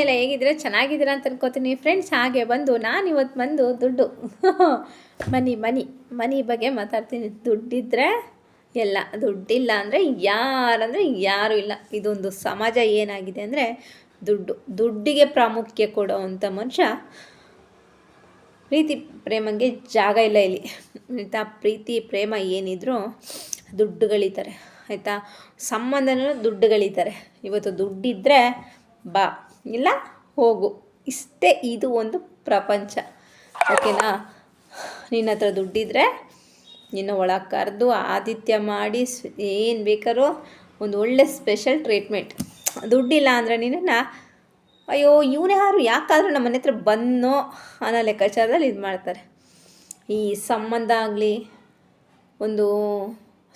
ಎಲ್ಲ ಹೇಗಿದ್ದೀರಾ? ಚೆನ್ನಾಗಿದ್ದೀರಾ ಅಂತ ಅನ್ಕೋತೀನಿ. ಫ್ರೆಂಡ್ಸ್ ಹಾಗೆ ಬಂದು, ನಾನು ಇವತ್ತು ಬಂದು ದುಡ್ಡು. ಮನಿ ಮನಿ ಮನಿ ಬಗ್ಗೆ ಮಾತಾಡ್ತೀನಿ. ದುಡ್ಡಿದ್ದರೆ ಎಲ್ಲ. ದುಡ್ಡಿಲ್ಲ ಅಂದರೆ ಯಾರಂದರೆ ಯಾರೂ ಇಲ್ಲ. ಇದೊಂದು ಸಮಾಜ ಏನಾಗಿದೆ ಅಂದರೆ ದುಡ್ಡು. ದುಡ್ಡಿಗೆ ಪ್ರಾಮುಖ್ಯ ಕೊಡೋವಂಥ ಮನುಷ್ಯ ಪ್ರೀತಿ, ಪ್ರೇಮಂಗೆ ಜಾಗ ಇಲ್ಲ ಇಲ್ಲಿ. ಆಯಿತಾ? ಪ್ರೀತಿ, ಪ್ರೇಮ ಏನಿದ್ರು ದುಡ್ಡು ಗಳಿತಾರೆ ಆಯಿತಾ? ಸಂಬಂಧನೂ ದುಡ್ಡು ಗಳಿತಾರೆ ಇವತ್ತು ದುಡ್ಡಿದ್ದರೆ ಬಾ. ಇಲ್ಲ, ಹೋಗು. ಇಷ್ಟೇ ಇದು ಒಂದು ಪ್ರಪಂಚ. ಓಕೆನಾ? ನಿನ್ನ ಹತ್ರ ದುಡ್ಡಿದ್ರೆ ನಿನ್ನ ಒಳಗೆ ಕರೆದು ಆದಿತ್ಯ ಮಾಡಿ ಏನು ಬೇಕಾದ್ರೂ ಒಂದು ಒಳ್ಳೆ ಸ್ಪೆಷಲ್ ಟ್ರೀಟ್ಮೆಂಟ್ ದುಡ್ಡಿಲ್ಲ ಅಂದರೆ ನಿನ್ನನ್ನು, ಅಯ್ಯೋ, ಇವನೇ ಯಾರು? ಯಾಕಾದರೂ ನಮ್ಮ ಮನೆ ಹತ್ರ ಬಂದೋ ಅನ್ನೋ ಲೆಕ್ಕಾಚಾರದಲ್ಲಿ ಇದು ಮಾಡ್ತಾರೆ. ಈ ಸಂಬಂಧ ಆಗಲಿ, ಒಂದು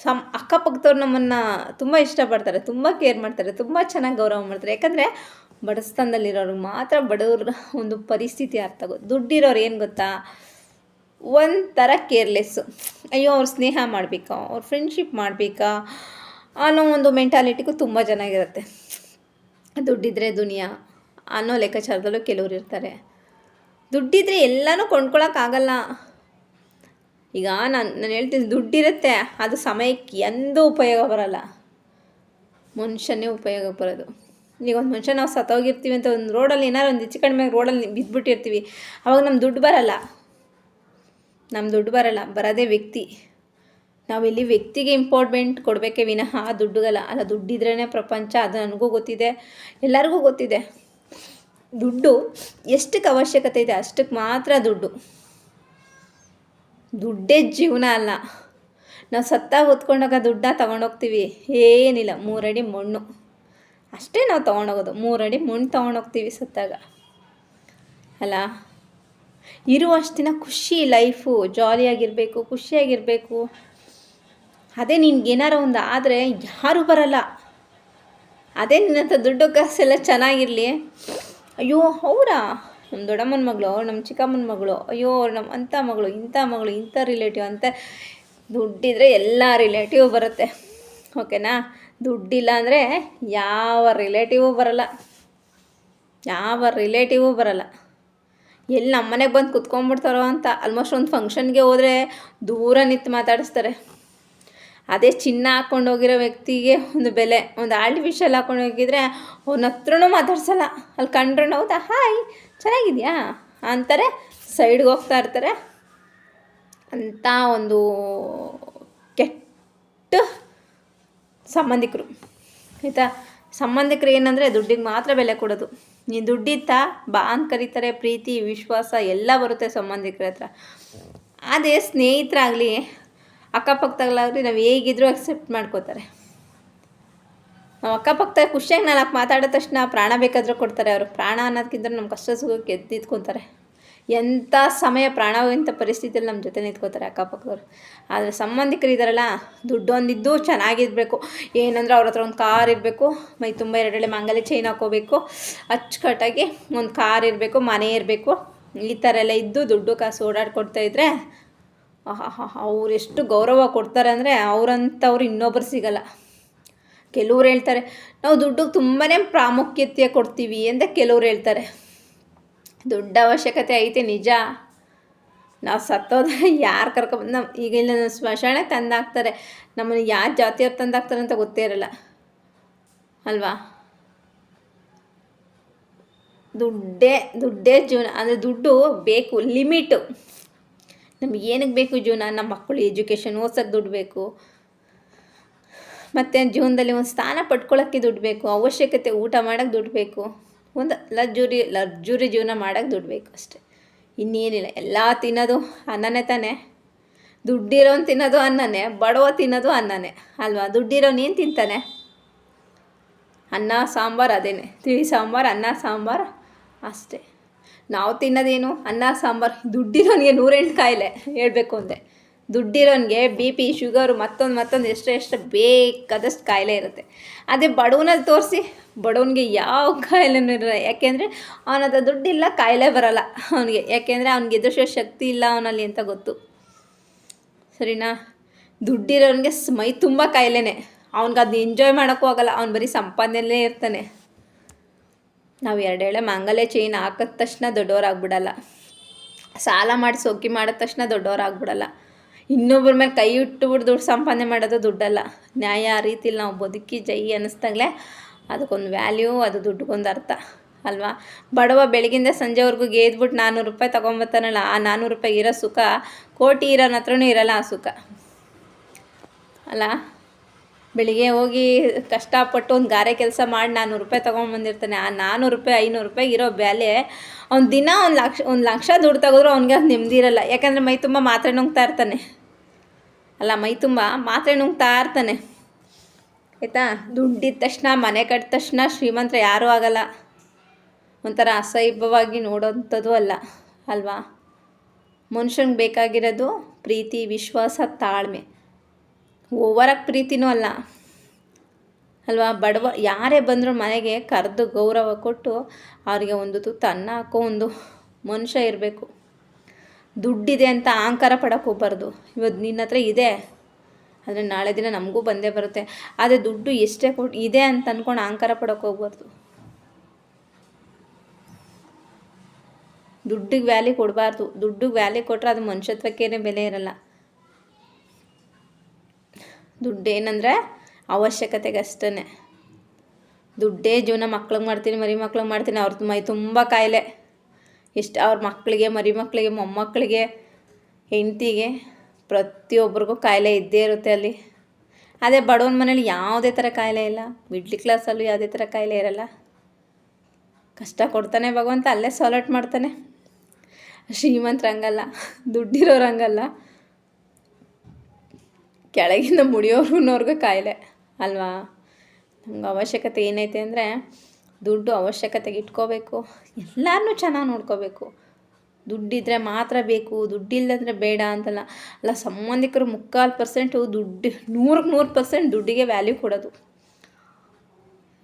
ಸಮ್, ಅಕ್ಕಪಕ್ಕದವ್ರು ನಮ್ಮನ್ನು ತುಂಬ ಇಷ್ಟಪಡ್ತಾರೆ, ತುಂಬ ಕೇರ್ ಮಾಡ್ತಾರೆ, ತುಂಬ ಚೆನ್ನಾಗಿ ಗೌರವ ಮಾಡ್ತಾರೆ. ಯಾಕಂದರೆ ಬಡಸ್ಥಾನದಲ್ಲಿರೋರು ಮಾತ್ರ ಬಡವ್ರ ಒಂದು ಪರಿಸ್ಥಿತಿ ಅರ್ಥ ಆಗೋದು ದುಡ್ಡಿರೋರು ಏನು ಗೊತ್ತಾ? ಒಂಥರ ಕೇರ್ಲೆಸ್ಸು ಅಯ್ಯೋ, ಅವ್ರು ಸ್ನೇಹ ಮಾಡಬೇಕಾ? ಅವ್ರ ಫ್ರೆಂಡ್ಶಿಪ್ ಮಾಡಬೇಕಾ? ಅನ್ನೋ ಒಂದು ಮೆಂಟಾಲಿಟಿಗೂ ತುಂಬ ಚೆನ್ನಾಗಿರುತ್ತೆ ದುಡ್ಡಿದ್ರೆ ದುನಿಯಾ ಅನ್ನೋ ಲೆಕ್ಕಾಚಾರದಲ್ಲೂ ಕೆಲವರು ಇರ್ತಾರೆ. ದುಡ್ಡಿದ್ರೆ ಎಲ್ಲನೂ ಕೊಂಡ್ಕೊಳಕ್ಕಾಗಲ್ಲ ಈಗ ನಾನು ನಾನು ಹೇಳ್ತೀನಿ, ದುಡ್ಡಿರುತ್ತೆ, ಅದು ಸಮಯಕ್ಕೆ ಎಂದೂ ಉಪಯೋಗ ಬರಲ್ಲ. ಮನುಷ್ಯನೇ ಉಪಯೋಗ ಬರೋದು. ಈಗ ಒಂದು ಮನುಷ್ಯ ನಾವು ಸತ್ತೋಗಿರ್ತೀವಿ ಅಂತ ಒಂದು ರೋಡಲ್ಲಿ ಏನಾದ್ರು ಒಂದು ಹೆಚ್ಚು ಕಡಿಮೆ ರೋಡಲ್ಲಿ ಬಿದ್ದುಬಿಟ್ಟಿರ್ತೀವಿ ಅವಾಗ ನಮ್ಮ ದುಡ್ಡು ಬರಲ್ಲ. ನಮ್ಮ ದುಡ್ಡು ಬರಲ್ಲ, ಬರೋದೇ ವ್ಯಕ್ತಿ. ನಾವಿಲ್ಲಿ ವ್ಯಕ್ತಿಗೆ ಇಂಪಾರ್ಟೆಂಟ್ ಕೊಡಬೇಕೇ ವಿನಃ ದುಡ್ಡುಗಲ್ಲ. ಅಲ್ಲ ದುಡ್ಡಿದ್ರೇ ಪ್ರಪಂಚ, ಅದು ನನಗೂ ಗೊತ್ತಿದೆ, ಎಲ್ಲರಿಗೂ ಗೊತ್ತಿದೆ. ದುಡ್ಡು ಎಷ್ಟಕ್ಕೆ ಅವಶ್ಯಕತೆ ಇದೆ ಅಷ್ಟಕ್ಕೆ ಮಾತ್ರ ದುಡ್ಡು. ದುಡ್ಡೇ ಜೀವನ ಅಲ್ಲ. ನಾವು ಸತ್ತಾಗ ಹೊತ್ಕೊಂಡಾಗ ದುಡ್ಡ ತಗೊಂಡೋಗ್ತೀವಿ, ಏನಿಲ್ಲ, ಮೂರಡಿ ಮಣ್ಣು. ಅಷ್ಟೇ ನಾವು ತೊಗೊಂಡೋಗೋದು. ಮೂರಡಿ ಮಣ್ಣು ತೊಗೊಂಡೋಗ್ತೀವಿ ಸತ್ತಾಗ. ಅಲ್ಲ? ಇರುವಷ್ಟಿನ ಖುಷಿ ಲೈಫು, ಜಾಲಿಯಾಗಿರಬೇಕು, ಖುಷಿಯಾಗಿರಬೇಕು. ಅದೇ ನಿನ್ಗೇನಾರ ಒಂದು ಆದರೆ ಯಾರೂ ಬರಲ್ಲ. ಅದೇ ನಿನ್ನಂಥ ದುಡ್ಡು ಕಾಸೆಲ್ಲ ಚೆನ್ನಾಗಿರಲಿ. ಅಯ್ಯೋ, ಅವರಾ? ನಮ್ಮ ದೊಡ್ಡಮ್ಮನ ಮಗಳು ನಮ್ಮ ಚಿಕ್ಕಮ್ಮನ ಮಗಳು, ಅಯ್ಯೋ ಅವ್ರು ನಮ್ಮ ಅಂಥ ಮಗಳು ಇಂಥ ಮಗಳು ಇಂಥ ರಿಲೇಟಿವ್ ಅಂತ ದುಡ್ಡಿದ್ರೆ ಎಲ್ಲ ರಿಲೇಟಿವ್ ಬರುತ್ತೆ. ಓಕೆನಾ ದುಡ್ಡಿಲ್ಲ ಅಂದರೆ ಯಾವ ರಿಲೇಟಿವೂ ಬರಲ್ಲ. ಯಾವ ರಿಲೇಟಿವೂ ಬರಲ್ಲ. ಎಲ್ಲಿ ನಮ್ಮ ಮನೆಗೆ ಬಂದು ಕುತ್ಕೊಂಡ್ಬಿಡ್ತಾರೋ ಅಂತ ಆಲ್ಮೋಸ್ಟ್ ಒಂದು ಫಂಕ್ಷನ್ಗೆ ಹೋದರೆ ದೂರ ನಿಂತು ಮಾತಾಡಿಸ್ತಾರೆ. ಅದೇ ಚಿನ್ನ ಹಾಕ್ಕೊಂಡು ಹೋಗಿರೋ ವ್ಯಕ್ತಿಗೆ ಒಂದು ಬೆಲೆ, ಒಂದು ಆರ್ಟಿಫಿಷಿಯಲ್ ಹಾಕ್ಕೊಂಡು ಹೋಗಿದ್ರೆ ಅವ್ನ ಹತ್ರನೂ ಮಾತಾಡ್ಸಲ್ಲ. ಅಲ್ಲಿ ಕಂಡ್ರೂ ಹೌದಾ? ಹಾಯ್ ಚೆನ್ನಾಗಿದೆಯಾ? ಅಂತಾರೆ ಸೈಡ್ಗೆ ಹೋಗ್ತಾ ಇರ್ತಾರೆ. ಅಂಥ ಒಂದು ಕೆಟ್ಟ ಸಂಬಂಧಿಕರು. ಆಯಿತಾ? ಸಂಬಂಧಿಕರು ಏನಂದರೆ ದುಡ್ಡಿಗೆ ಮಾತ್ರ ಬೆಲೆ ಕೊಡೋದು. ನೀನು ದುಡ್ಡಿತ್ತಾ? ಬಾ ಅಂತ ಕರೀತಾರೆ. ಪ್ರೀತಿ, ವಿಶ್ವಾಸ ಎಲ್ಲ ಬರುತ್ತೆ ಸಂಬಂಧಿಕರ ಹತ್ರ. ಅದೇ ಸ್ನೇಹಿತರಾಗಲಿ ಅಕ್ಕಪಕ್ಕದಾಗಲಾಗಲಿ ನಾವು ಹೇಗಿದ್ರೂ ಅಕ್ಸೆಪ್ಟ್ ಮಾಡ್ಕೋತಾರೆ. ನಾವು ಅಕ್ಕಪಕ್ಕದಾಗ ಖುಷಿಯಾಗಿ ನಾಲ್ಕು ಮಾತಾಡೋ ತಕ್ಷಣ ಪ್ರಾಣ ಬೇಕಾದರೂ ಕೊಡ್ತಾರೆ. ಅವರು ಪ್ರಾಣ ಅನ್ನೋದಕ್ಕಿಂತ ನಮ್ಮ ಕಷ್ಟ ಸುಖಕ್ಕೆ ಎದ್ದು ನಿಂತ್ಕೊತಾರೆ ಎಂಥ ಸಮಯ ಪ್ರಾಣವಂಥ ಪರಿಸ್ಥಿತಿಯಲ್ಲಿ ನಮ್ಮ ಜೊತೆ ನಿಂತ್ಕೋತಾರೆ ಅಕ್ಕಪಕ್ಕದವ್ರು. ಆದರೆ ಸಂಬಂಧಿಕರು ಇದ್ದಾರಲ್ಲ ದುಡ್ಡು ಒಂದಿದ್ದು ಚೆನ್ನಾಗಿರಬೇಕು. ಏನಂದ್ರೆ ಅವ್ರ ಹತ್ರ ಒಂದು ಕಾರ್ ಇರಬೇಕು, ಮೈ ತುಂಬ ಎರಡೆಳೆ ಮಾಂಗಲ್ಯ ಚೈನ್ ಹಾಕೋಬೇಕು ಅಚ್ಚುಕಟ್ಟಾಗಿ ಒಂದು ಕಾರ್ ಇರಬೇಕು, ಮನೆ ಇರಬೇಕು. ಈ ಥರ ಎಲ್ಲ ಇದ್ದು ದುಡ್ಡು ಕಾಸು ಓಡಾಡ್ಕೊಡ್ತಾ ಇದ್ದರೆ ಅವ್ರು ಎಷ್ಟು ಗೌರವ ಕೊಡ್ತಾರೆ ಅಂದರೆ ಅವರಂಥವ್ರು ಇನ್ನೊಬ್ಬರು ಸಿಗಲ್ಲ. ಕೆಲವ್ರು ಹೇಳ್ತಾರೆ, ನಾವು ದುಡ್ಡಿಗೆ ತುಂಬಾ ಪ್ರಾಮುಖ್ಯತೆ ಕೊಡ್ತೀವಿ ಅಂತ ಕೆಲವ್ರು ಹೇಳ್ತಾರೆ. ದುಡ್ಡು ಅವಶ್ಯಕತೆ ಐತೆ, ನಿಜ. ನಾವು ಸತ್ತೋದ ಯಾರು ಕರ್ಕೊಬಂದು ನಮ್ಮ ಈಗ ಇಲ್ಲ ಸ್ಮಶಾನೆ ತಂದಾಕ್ತಾರೆ. ನಮ್ಮನ್ನು ಯಾವ ಜಾತಿಯವ್ರು ತಂದಾಕ್ತಾರೆ ಅಂತ ಗೊತ್ತೇ ಇರಲ್ಲ. ಅಲ್ವಾ? ದುಡ್ಡೇ ದುಡ್ಡೇ ಜೀವನ. ಅಂದರೆ ದುಡ್ಡು ಬೇಕು, ಲಿಮಿಟು. ನಮ್ಗೆ ಏನಕ್ಕೆ ಬೇಕು ಜೀವನ? ನಮ್ಮ ಮಕ್ಕಳು ಎಜುಕೇಷನ್ ಓದ್ಸೋಕ್ಕೆ ದುಡ್ಡು ಬೇಕು. ಮತ್ತು ಜೀವನದಲ್ಲಿ ಒಂದು ಸ್ಥಾನ ಪಡ್ಕೊಳ್ಳೋಕ್ಕೆ ದುಡ್ಡು ಬೇಕು. ಅವಶ್ಯಕತೆ ಊಟ ಮಾಡೋಕ್ಕೆ ದುಡ್ಡು ಬೇಕು. ಒಂದು ಲಜ್ಜುರಿ ಲಜ್ಜುರಿ ಜೀವನ ಮಾಡೋಕ್ಕೆ ದುಡ್ಡು ಬೇಕು ಅಷ್ಟೆ. ಇನ್ನೇನಿಲ್ಲ, ಎಲ್ಲ ತಿನ್ನೋದು ಅನ್ನನೇ ತಾನೇ. ದುಡ್ಡಿರೋನು ತಿನ್ನೋದು ಅನ್ನನೇ, ಬಡವ ತಿನ್ನೋದು ಅನ್ನನೇ, ಅಲ್ವಾ? ದುಡ್ಡಿರೋನು ಏನು ತಿಂತಾನೆ? ಅನ್ನ, ಸಾಂಬಾರು ಅದೇನೆ. ತಿಳಿ ಸಾಂಬಾರು, ಅನ್ನ, ಸಾಂಬಾರು ಅಷ್ಟೇ. ನಾವು ತಿನ್ನೋದೇನು ಅನ್ನ, ಸಾಂಬಾರು? ದುಡ್ಡಿರೋನಿಗೆ ನೂರೆಂಟು ಕಾಯಿಲೆ ಹೇಳಬೇಕು ಅಂದರೆ ದುಡ್ಡಿರೋನಿಗೆ ಬಿ ಪಿ, ಶುಗರು, ಮತ್ತೊಂದು ಮತ್ತೊಂದು ಎಷ್ಟು ಎಷ್ಟು ಬೇಕಾದಷ್ಟು ಕಾಯಿಲೆ ಇರುತ್ತೆ. ಅದೇ ಬಡವನಲ್ಲಿ ತೋರಿಸಿ, ಬಡವನಿಗೆ ಯಾವ ಕಾಯಿಲೆನೂ ಇರಲ್ಲ. ಯಾಕೆಂದರೆ ಅವನದ ದುಡ್ಡಿಲ್ಲ, ಕಾಯಿಲೆ ಬರಲ್ಲ ಅವನಿಗೆ. ಯಾಕೆಂದರೆ ಅವ್ನಿಗೆ ಎದುರಿಸೋ ಶಕ್ತಿ ಇಲ್ಲ ಅವನಲ್ಲಿ ಅಂತ ಗೊತ್ತು. ಸರಿನಾ? ದುಡ್ಡಿರೋನಿಗೆ ಮೈ ತುಂಬ ಕಾಯಿಲೆನೇ. ಅವ್ನಿಗೆ ಅದನ್ನ ಎಂಜಾಯ್ ಮಾಡೋಕ್ಕೂ ಆಗಲ್ಲ, ಅವ್ನು ಬರೀ ಸಂಪಾದನೆಯಲ್ಲೇ ಇರ್ತಾನೆ. ನಾವು ಎರಡೇಳೆ ಮಾಂಗಲ್ಯ ಚೈನ್ ಹಾಕಿದ ತಕ್ಷಣ ದೊಡ್ಡವರಾಗ್ಬಿಡಲ್ಲ ಸಾಲ ಮಾಡಿ ಸೋಕಿ ಮಾಡಿದ ತಕ್ಷಣ ದೊಡ್ಡವರಾಗ್ಬಿಡಲ್ಲ ಇನ್ನೊಬ್ಬರ ಮೇಲೆ ಕೈ ಇಟ್ಟುಬಿಟ್ಟು ದುಡ್ಡು ಸಂಪಾದನೆ ಮಾಡೋದು ದುಡ್ಡಲ್ಲ. ನ್ಯಾಯ ಆ ರೀತಿಲಿ ನಾವು ಬದುಕಿ ಜೈ ಅನ್ನಿಸ್ದಾಗಲೇ ಅದಕ್ಕೊಂದು ವ್ಯಾಲ್ಯೂ ಅದು ದುಡ್ಡುಗೊಂದು ಅರ್ಥ, ಅಲ್ವಾ? ಬಡವ ಬೆಳಗಿಂದ ಸಂಜೆವರೆಗೂ ಗೇದ್ಬಿಟ್ಟು ನಾನ್ನೂರು ರೂಪಾಯಿ ತೊಗೊಂಬರ್ತಾನಲ್ಲ ಆ ನಾನ್ನೂರು ರೂಪಾಯಿ ಇರೋ ಸುಖ ಕೋಟಿ ಇರೋನ ಹತ್ರನೂ ಇರಲ್ಲ ಆ ಸುಖ. ಅಲ್ಲ? ಬೆಳಿಗ್ಗೆ ಹೋಗಿ ಕಷ್ಟಪಟ್ಟು ಒಂದು ಗಾರೆ ಕೆಲಸ ಮಾಡಿ ನಾನ್ನೂರು ರೂಪಾಯಿ ತೊಗೊಂಬಂದಿರ್ತಾನೆ, ಆ ನಾನ್ನೂರು ರೂಪಾಯಿ, ಐನೂರು ರೂಪಾಯಿ ಇರೋ ಬೆಲೆ ಅವ್ನು ದಿನ ಒಂದು ಲಕ್ಷ ಒಂದು ಲಕ್ಷ ದುಡ್ಡು ತೆಗೆದ್ರು ಅವ್ನಿಗೆ ಅದು ನೆಮ್ಮದಿ ಇರಲ್ಲ. ಯಾಕಂದರೆ ಮೈ ತುಂಬ ಮಾತ್ರೆ ನುಂಗ್ತಾ ಇರ್ತಾನೆ. ಅಲ್ಲ ಮೈ ತುಂಬ ಮಾತ್ರೆ ನುಂಗ್ತಾ ಇರ್ತಾನೆ. ಆಯಿತಾ? ದುಡ್ಡಿದ ತಕ್ಷಣ, ಮನೆ ಕಟ್ಟಿದ ತಕ್ಷಣ ಶ್ರೀಮಂತ್ರ ಯಾರೂ ಆಗಲ್ಲ. ಒಂಥರ ಅಸಹ್ಯವಾಗಿ ನೋಡೋಂಥದ್ದು ಅಲ್ಲ, ಅಲ್ವಾ? ಮನುಷ್ಯನ್ಗೆ ಬೇಕಾಗಿರೋದು ಪ್ರೀತಿ, ವಿಶ್ವಾಸ, ತಾಳ್ಮೆ. ಓವರಾಗಿ ಪ್ರೀತಿನೂ ಅಲ್ಲ. ಅಲ್ವಾ? ಬಡವ, ಯಾರೇ ಬಂದರೂ ಮನೆಗೆ ಕರೆದು ಗೌರವ ಕೊಟ್ಟು ಅವರಿಗೆ ಒಂದು ತುತ್ತು ಅನ್ನ ಹಾಕೋ ಒಂದು ಮನುಷ್ಯ ಇರಬೇಕು. ದುಡ್ಡಿದೆ ಅಂತ ಅಹಂಕಾರ ಪಡಕ್ಕೆ ಹೋಗ್ಬಾರ್ದು. ಇವತ್ತು ನಿನ್ನ ಹತ್ರ ಇದೆ. ಆದರೆ ನಾಳೆ ದಿನ ನಮಗೂ ಬಂದೇ ಬರುತ್ತೆ. ಆದರೆ ದುಡ್ಡು ಎಷ್ಟೇ ಕೊಟ್ಟು ಇದೆ ಅಂತ ಅಂದ್ಕೊಂಡು ಅಹಂಕಾರ ಪಡಕ್ಕೆ ಹೋಗ್ಬಾರ್ದು. ದುಡ್ಡಿಗೆ ವ್ಯಾಲ್ಯೂ ಕೊಡಬಾರ್ದು. ದುಡ್ಡಿಗೆ ವ್ಯಾಲ್ಯೂ ಕೊಟ್ಟರೆ ಅದು ಮನುಷ್ಯತ್ವಕ್ಕೇನೆ ಬೆಲೆ ಇರಲ್ಲ. ದುಡ್ಡು ಏನಂದರೆ ಅವಶ್ಯಕತೆಗೆ ಅಷ್ಟೇ ದುಡ್ಡೇ ಜೀವನ ಮಕ್ಳಿಗೆ ಮಾಡ್ತೀನಿ, ಮರಿ ಮಕ್ಳಿಗೆ ಮಾಡ್ತೀನಿ, ಅವ್ರ ಮೈ ತುಂಬ ಕಾಯಿಲೆ. ಎಷ್ಟು ಅವ್ರ ಮಕ್ಕಳಿಗೆ ಮರಿ ಮಕ್ಕಳಿಗೆ ಮೊಮ್ಮಕ್ಕಳಿಗೆ ಹೆಂಡತಿಗೆ, ಪ್ರತಿಯೊಬ್ಬರಿಗೂ ಕಾಯಿಲೆ ಇದ್ದೇ ಇರುತ್ತೆ ಅಲ್ಲಿ. ಅದೇ ಬಡವನ ಮನೇಲಿ ಯಾವುದೇ ಥರ ಕಾಯಿಲೆ ಇಲ್ಲ. ಮಿಡ್ಲ್ ಕ್ಲಾಸಲ್ಲೂ ಯಾವುದೇ ಥರ ಕಾಯಿಲೆ ಇರಲ್ಲ. ಕಷ್ಟ ಕೊಡ್ತಾನೆ ಭಗವಂತ, ಅಲ್ಲೇ ಸಾಲ್ಟ್ ಮಾಡ್ತಾನೆ. ಶ್ರೀಮಂತರಂಗಲ್ಲ ದುಡ್ಡಿರೋರಂಗಲ್ಲ ಕೆಳಗಿಂದ ಮುಡಿಯೋರ್ಗುನವ್ರಿಗೂ ಕಾಯಿಲೆ ಅಲ್ವಾ? ನಮ್ಗೆ ಅವಶ್ಯಕತೆ ಏನೈತೆ ಅಂದರೆ ದುಡ್ಡು ಅವಶ್ಯಕತೆಗೆ ಇಟ್ಕೋಬೇಕು. ಎಲ್ಲರನ್ನೂ ಚೆನ್ನಾಗಿ ನೋಡ್ಕೋಬೇಕು. ದುಡ್ಡಿದ್ರೆ ಮಾತ್ರ ಬೇಕು, ದುಡ್ಡಿಲ್ಲದ್ರೆ ಬೇಡ ಅಂತಲ್ಲ. ಅಲ್ಲ, ಸಂಬಂಧಿಕರು ಮುಕ್ಕಾಲು ಪರ್ಸೆಂಟು ದುಡ್ಡು, ನೂರಕ್ಕೆ ನೂರು ಪರ್ಸೆಂಟ್ ದುಡ್ಡಿಗೆ ವ್ಯಾಲ್ಯೂ ಕೊಡೋದು.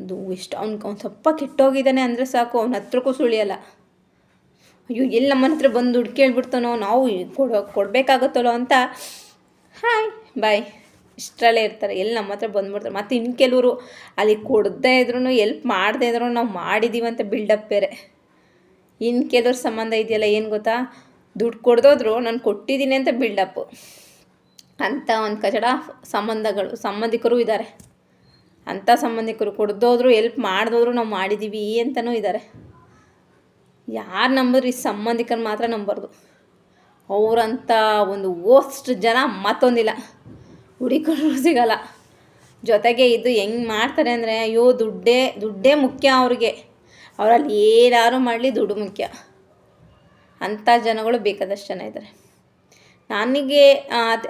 ಅದು ಎಷ್ಟು ಅವ್ನಿಗೆ ಅವ್ನು ಸ್ವಲ್ಪ ಕೆಟ್ಟೋಗಿದ್ದಾನೆ ಅಂದರೆ ಸಾಕು, ಅವ್ನ ಹತ್ರಕ್ಕೂ ಸುಳಿಯಲ್ಲ. ಅಯ್ಯೋ ಎಲ್ಲಿ ನಮ್ಮನ ಹತ್ರ ಬಂದು ದುಡ್ಡು ಕೇಳ್ಬಿಡ್ತಾನೋ, ನಾವು ಕೊಡೋ, ಕೊಡಬೇಕಾಗುತ್ತಲ್ಲೋ ಅಂತ. Hi, bye. ಇಷ್ಟರಲ್ಲೇ ಇರ್ತಾರೆ. ಎಲ್ಲಿ ನಮ್ಮ ಹತ್ರ ಬಂದ್ಬಿಡ್ತಾರೆ. ಮತ್ತು ಇನ್ನು ಕೆಲವರು ಅಲ್ಲಿ ಕೊಡದೇ ಇದ್ರೂ ಎಲ್ಪ್ ಮಾಡದೇ ಇದ್ರೂ ನಾವು ಮಾಡಿದ್ದೀವಿ ಅಂತ ಬಿಲ್ಡಪ್ ಬೇರೆ. ಇನ್ನು ಕೆಲವ್ರ ಸಂಬಂಧ ಇದೆಯಲ್ಲ, ಏನು ಗೊತ್ತಾ? ದುಡ್ಡು ಕೊಡ್ದೋದ್ರು ನಾನು ಕೊಟ್ಟಿದ್ದೀನಿ ಅಂತ ಬಿಲ್ಡಪ್ಪು ಅಂಥ ಒಂದು ಕಚಡ ಸಂಬಂಧಗಳು, ಸಂಬಂಧಿಕರು ಇದ್ದಾರೆ ಅಂಥ ಸಂಬಂಧಿಕರು ಕೊಡ್ದೋದ್ರು, ಎಲ್ಪ್ ಮಾಡಿದೋದ್ರು ನಾವು ಮಾಡಿದ್ದೀವಿ ಅಂತಲೂ ಇದ್ದಾರೆ ಯಾರು ನಂಬಿದ್ರು ಈ ಸಂಬಂಧಿಕರು ಮಾತ್ರ ನಂಬಾರ್ದು. ಅವರಂಥ ಒಂದು ಓಸ್ಟ್ ಜನ ಮತ್ತೊಂದಿಲ್ಲ. ಹುಡುಕರು ಸಿಗಲ್ಲ. ಜೊತೆಗೆ ಇದು ಹೆಂಗೆ ಮಾಡ್ತಾರೆ ಅಂದರೆ, ಅಯ್ಯೋ, ದುಡ್ಡೇ ದುಡ್ಡೇ ಮುಖ್ಯ ಅವ್ರಿಗೆ. ಅವರಲ್ಲಿ ಏನಾದ್ರು ಮಾಡಲಿ ದುಡ್ಡು ಮುಖ್ಯ. ಅಂಥ ಜನಗಳು ಬೇಕಾದಷ್ಟು ಜನ ಇದ್ದಾರೆ ನನಗೆ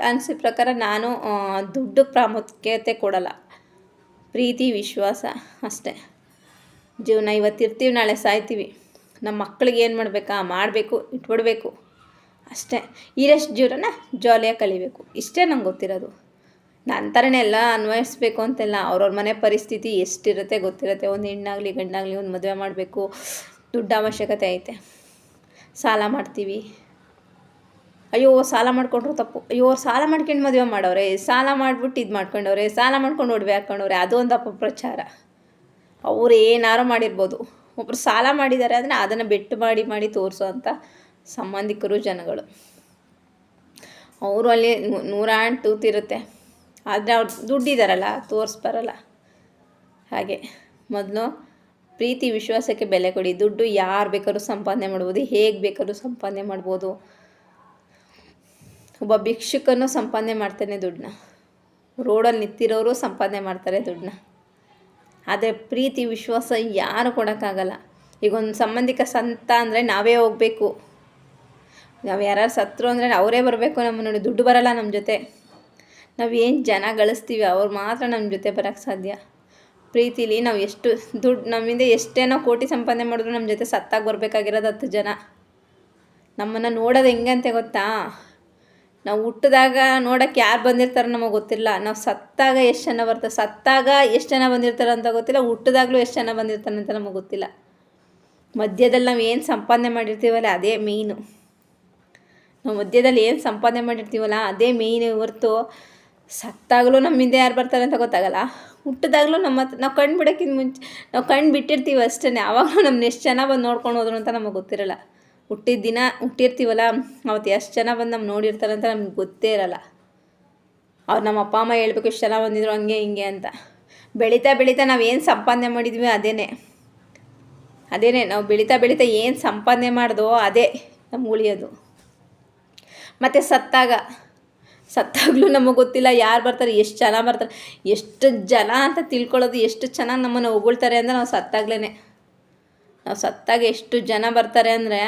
ಅನಿಸಿದ ಪ್ರಕಾರ ನಾನು ದುಡ್ಡು ಪ್ರಾಮುಖ್ಯತೆ ಕೊಡಲ್ಲ. ಪ್ರೀತಿ, ವಿಶ್ವಾಸ ಅಷ್ಟೇ. ಜೀವನ ಇವತ್ತಿರ್ತೀವಿ ನಾಳೆ ಸಾಯ್ತೀವಿ. ನಮ್ಮ ಮಕ್ಕಳಿಗೆ ಏನು ಮಾಡಬೇಕಾ? ಮಾಡಬೇಕು, ಇಟ್ಬಿಡ್ಬೇಕು. ಅಷ್ಟೇ. ಇರಷ್ಟು ಜೀವನ ಜಾಲಿಯಾಗಿ ಕಲಿಬೇಕು. ಇಷ್ಟೇ ನಂಗೆ ಗೊತ್ತಿರೋದು. ನನ್ನ ಥರನೇ ಎಲ್ಲ ಅನ್ವಯಿಸ್ಬೇಕು ಅಂತೆಲ್ಲ ಅವ್ರವ್ರ ಮನೆ ಪರಿಸ್ಥಿತಿ ಎಷ್ಟಿರುತ್ತೆ ಗೊತ್ತಿರುತ್ತೆ. ಒಂದು ಹೆಣ್ಣಾಗಲಿ, ಗಂಡಾಗಲಿ ಒಂದು ಮದುವೆ ಮಾಡಬೇಕು. ದುಡ್ಡು ಅವಶ್ಯಕತೆ ಐತೆ. ಸಾಲ ಮಾಡ್ತೀವಿ. ಅಯ್ಯೋ, ಸಾಲ ಮಾಡ್ಕೊಂಡ್ರು ತಪ್ಪು. ಅಯ್ಯೋ, ಸಾಲ ಮಾಡ್ಕೊಂಡು ಮದುವೆ ಮಾಡೋರೆ. ಸಾಲ ಮಾಡಿಬಿಟ್ಟು ಇದು ಮಾಡ್ಕೊಂಡವ್ರೆ. ಸಾಲ ಮಾಡ್ಕೊಂಡು ಒಡವೆ ಹಾಕ್ಕೊಂಡವ್ರೆ ಅದು ಒಂದು ಅಪಪ್ರಚಾರ. ಅವ್ರು ಏನಾರು ಮಾಡಿರ್ಬೋದು. ಒಬ್ಬರು ಸಾಲ ಮಾಡಿದ್ದಾರೆ ಅಂದರೆ ಅದನ್ನು ಬೆಟ್ಟು ಮಾಡಿ ಮಾಡಿ ತೋರಿಸೋ ಅಂಥ ಸಂಬಂಧಿಕರು ಜನಗಳು. ಅವರು ಅಲ್ಲಿ ನೂರಾಂಟು ತೂತಿರುತ್ತೆ ಆದರೆ ಅವ್ರು ದುಡ್ಡಿದಾರಲ್ಲ, ತೋರಿಸ್ಬಾರಲ್ಲ. ಹಾಗೆ. ಮೊದಲು ಪ್ರೀತಿ ವಿಶ್ವಾಸಕ್ಕೆ ಬೆಲೆ ಕೊಡಿ. ದುಡ್ಡು ಯಾರು ಬೇಕಾದ್ರೂ ಸಂಪಾದನೆ ಮಾಡ್ಬೋದು, ಹೇಗೆ ಬೇಕಾದ್ರೂ ಸಂಪಾದನೆ ಮಾಡ್ಬೋದು. ಒಬ್ಬ ಭಿಕ್ಷುಕನೂ ಸಂಪಾದನೆ ಮಾಡ್ತಾನೆ ದುಡ್ಡನ್ನ. ರೋಡಲ್ಲಿ ನಿಂತಿರೋರು ಸಂಪಾದನೆ ಮಾಡ್ತಾರೆ ದುಡ್ಡನ್ನ. ಆದರೆ ಪ್ರೀತಿ ವಿಶ್ವಾಸ ಯಾರು ಕೊಡೋಕ್ಕಾಗಲ್ಲ. ಈಗ ಒಂದು ಸಂಬಂಧಿಕ ಸಂತ ಅಂದರೆ ನಾವೇ ಹೋಗಬೇಕು. ನಾವು ಯಾರು ಸತ್ರು ಅಂದರೆ ಅವರೇ ಬರಬೇಕು ನಮ್ಮ ನೋಡಿ. ದುಡ್ಡು ಬರಲ್ಲ ನಮ್ಮ ಜೊತೆ. ನಾವು ಏನು ಜನ ಗಳಿಸ್ತೀವಿ, ಅವ್ರು ಮಾತ್ರ ನಮ್ಮ ಜೊತೆ ಬರೋಕ್ಕೆ ಸಾಧ್ಯ. ಪ್ರೀತಿಲಿ ನಾವು ಎಷ್ಟು ದುಡ್ಡು ನಮ್ಮಿಂದ ಎಷ್ಟೇನೋ ಕೋಟಿ ಸಂಪಾದನೆ ಮಾಡಿದ್ರು ನಮ್ಮ ಜೊತೆ ಸತ್ತಾಗಿ ಬರಬೇಕಾಗಿರೋದು ಹತ್ತು ಜನ. ನಮ್ಮನ್ನು ನೋಡೋದು ಹೆಂಗಂತೆ ಗೊತ್ತಾ? ನಾವು ಹುಟ್ಟಿದಾಗ ನೋಡೋಕ್ಕೆ ಯಾರು ಬಂದಿರ್ತಾರೆ ನಮಗೆ ಗೊತ್ತಿಲ್ಲ. ನಾವು ಸತ್ತಾಗ ಎಷ್ಟು ಜನ ಬರ್ತಾರೆ ಸತ್ತಾಗ ಎಷ್ಟು ಜನ ಬಂದಿರ್ತಾರೆ ಅಂತ ಗೊತ್ತಿಲ್ಲ ಹುಟ್ಟಿದಾಗಲೂ ಎಷ್ಟು ಜನ ಬಂದಿರ್ತಾರೆ ಅಂತ ನಮಗೆ ಗೊತ್ತಿಲ್ಲ. ಮಧ್ಯದಲ್ಲಿ ನಾವು ಏನು ಸಂಪಾದನೆ ಮಾಡಿರ್ತೀವಲ್ಲ, ಅದೇ ಮೇಯ್ನು ನಾವು ಮಧ್ಯದಲ್ಲಿ ಏನು ಸಂಪಾದನೆ ಮಾಡಿರ್ತೀವಲ್ಲ, ಅದೇ ಮೇಯ್ನು ಹೊರ್ತು ಸತ್ತಾಗಲೂ ನಮ್ಮ ಹಿಂದೆ ಯಾರು ಬರ್ತಾರೆ ಅಂತ ಗೊತ್ತಾಗಲ್ಲ. ಹುಟ್ಟಿದಾಗಲೂ ನಮ್ಮ ಹತ್ರ, ನಾವು ಕಣ್ಣು ಬಿಡೋಕ್ಕಿಂತ ಮುಂಚೆ, ನಾವು ಕಣ್ಣು ಬಿಟ್ಟಿರ್ತೀವಿ ಅಷ್ಟೇ ಆವಾಗಲೂ ನಮ್ಮನ್ನ ಎಷ್ಟು ಜನ ಬಂದು ನೋಡ್ಕೊಂಡು ಹೋದ್ರು ಅಂತ ನಮಗೆ ಗೊತ್ತಿರಲ್ಲ. ಹುಟ್ಟಿದ ದಿನ ಹುಟ್ಟಿರ್ತೀವಲ್ಲ ಅವತ್ತು ಎಷ್ಟು ಜನ ಬಂದು ನಮ್ಮ ನೋಡಿರ್ತಾರೆ ಅಂತ ನಮ್ಗೆ ಗೊತ್ತೇ ಇರಲ್ಲ. ಅವ್ರು ನಮ್ಮ ಅಪ್ಪ, ಅಮ್ಮ ಹೇಳ್ಬೇಕು ಇಷ್ಟು ಜನ ಬಂದಿದ್ರು ಹಂಗೆ, ಹಿಂಗೆ ಅಂತ. ಬೆಳೀತಾ ಬೆಳೀತಾ ನಾವು ಏನು ಸಂಪಾದನೆ ಮಾಡಿದ್ವಿ ಅದೇನೆ. ಅದೇನೆ, ನಾವು ಬೆಳೀತಾ ಬೆಳೀತಾ ಏನು ಸಂಪಾದನೆ ಮಾಡ್ದೋ ಅದೇ ನಮ್ಗೆ ಉಳಿಯೋದು. ಮತ್ತು ಸತ್ತಾಗ. ಸತ್ತಾಗಲೂ ನಮಗೆ ಗೊತ್ತಿಲ್ಲ, ಯಾರು ಬರ್ತಾರೆ, ಎಷ್ಟು ಜನ ಬರ್ತಾರೆ, ಎಷ್ಟು ಜನ ಅಂತ ತಿಳ್ಕೊಳ್ಳೋದು, ಎಷ್ಟು ಚೆನ್ನಾಗಿ ನಮ್ಮನ್ನು ಹೊಗಳ್ತಾರೆ ಅಂದರೆ ನಾವು ಸತ್ತಾಗ್ಲೇ ನಾವು ಸತ್ತಾಗ ಎಷ್ಟು ಜನ ಬರ್ತಾರೆ ಅಂದರೆ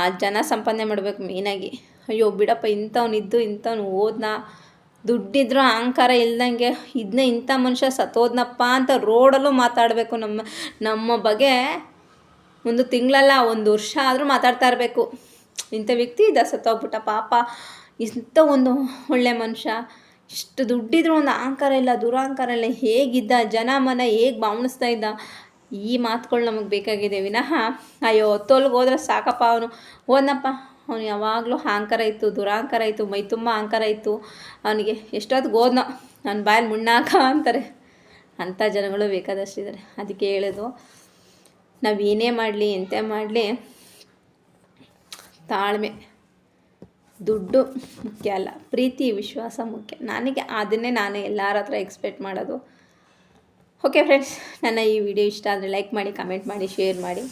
ಆ ಜನ ಸಂಪಾದನೆ ಮಾಡಬೇಕು ಮೇಯ್ನಾಗಿ ಅಯ್ಯೋ ಬಿಡಪ್ಪ ಇಂಥವ್ನಿದ್ದು ಇಂಥವ್ನು ಓದ್ನ. ದುಡ್ಡಿದ್ರೂ ಅಹಂಕಾರ ಇಲ್ದಂಗೆ ಇದನ್ನ ಇಂಥ ಮನುಷ್ಯ ಸತ್ತೋದ್ನಪ್ಪ ಅಂತ ರೋಡಲ್ಲೂ ಮಾತಾಡಬೇಕು ನಮ್ಮ ನಮ್ಮ ಬಗ್ಗೆ. ಒಂದು ತಿಂಗಳಲ್ಲ, ಒಂದು ವರ್ಷ ಆದರೂ ಮಾತಾಡ್ತಾ ಇರಬೇಕು. ಇಂಥ ವ್ಯಕ್ತಿ ಇದ್ದ, ಸತ್ತೋಗ್ಬಿಟ್ಟ ಪಾಪ. ಇಂಥ ಒಂದು ಒಳ್ಳೆ ಮನುಷ್ಯ, ಇಷ್ಟು ದುಡ್ಡಿದ್ರು ಒಂದು ಅಹಂಕಾರ ಇಲ್ಲ, ದುರಹಂಕಾರ ಇಲ್ಲ, ಹೇಗಿದ್ದ, ಜನ ಮನ ಹೇಗೆ ಭಾವನಿಸ್ತಾ ಇದ್ದ, ಈ ಮಾತುಗಳು ನಮಗೆ ಬೇಕಾಗಿದೆ. ವಿನಃ, ಅಯ್ಯೋ, ತೋಲ್ಗೆ ಹೋದ್ರೆ ಸಾಕಪ್ಪ ಅವನು. ಓದಪ್ಪ ಅವನು ಯಾವಾಗಲೂ ಅಹಂಕಾರ ಇತ್ತು, ದುರಹಂಕಾರ ಇತ್ತು, ಮೈ ತುಂಬ ಅಹಂಕಾರ ಇತ್ತು. ಅವನಿಗೆ ಎಷ್ಟೊತ್ತಿಗೆ ಓದ್ನ ನನ್ನ ಬಾಯಲ್ಲಿ ಮುಣ್ಣಾಕ ಅಂತಾರೆ. ಅಂಥ ಜನಗಳು ಬೇಕಾದಷ್ಟಿದ್ದಾರೆ. ಅದಕ್ಕೆ ಹೇಳೋದು, ನಾವು ಏನೇ ಮಾಡಲಿ, ಎಂತೆ ಮಾಡಲಿ, ತಾಳ್ಮೆ. ದುಡ್ಡು ಮುಖ್ಯ ಅಲ್ಲ, ಪ್ರೀತಿ, ವಿಶ್ವಾಸ ಮುಖ್ಯ. ನನಗೆ ಅದನ್ನೇ ನಾನು ಎಲ್ಲರ ಹತ್ರ ಎಕ್ಸ್ಪೆಕ್ಟ್ ಮಾಡೋದು. ಓಕೆ ಫ್ರೆಂಡ್ಸ್ ನನ್ನ ಈ ವಿಡಿಯೋ ಇಷ್ಟ ಆದರೆ ಲೈಕ್ ಮಾಡಿ ಕಮೆಂಟ್ ಮಾಡಿ ಶೇರ್ ಮಾಡಿ.